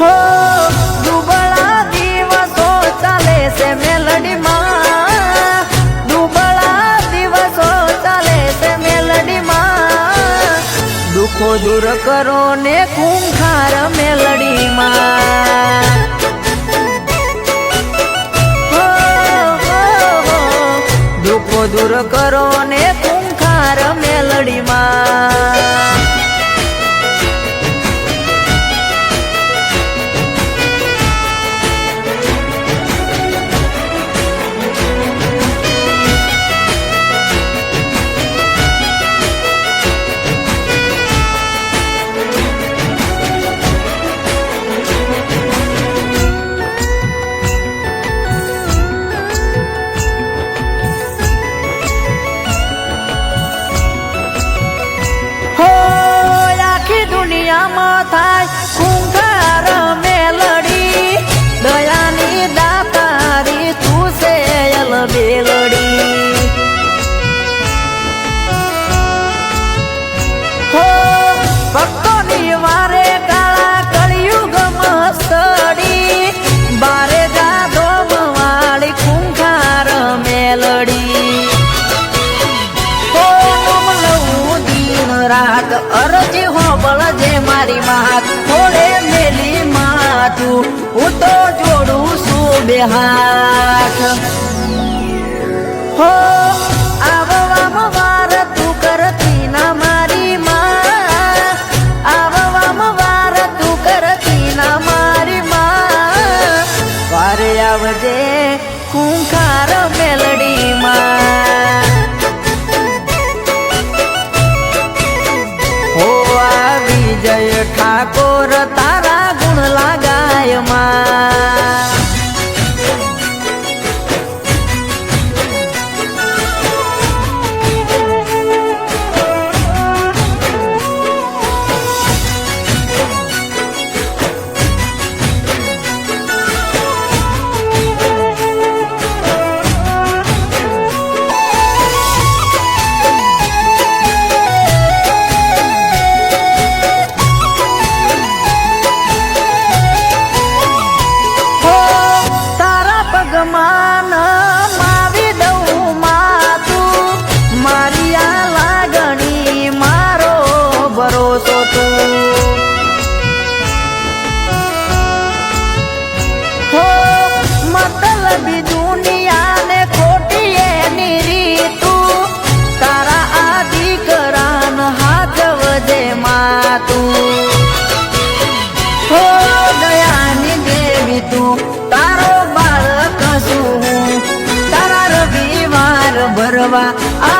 હો, દુબળા દિવસો ચાલે છે મેલડીમાં. દુબળા દિવસો ચાલે છે મેલડીમાં. દુઃખો દૂર કરો ને ખૂંખાર મેલડીમાં. દુઃખો દૂર કરો ને ખૂંખાર મેલડીમાં હો মাথায় માત થોડે મેલી માથું. હું તો જોડું છું બે હાથ. હો বাবা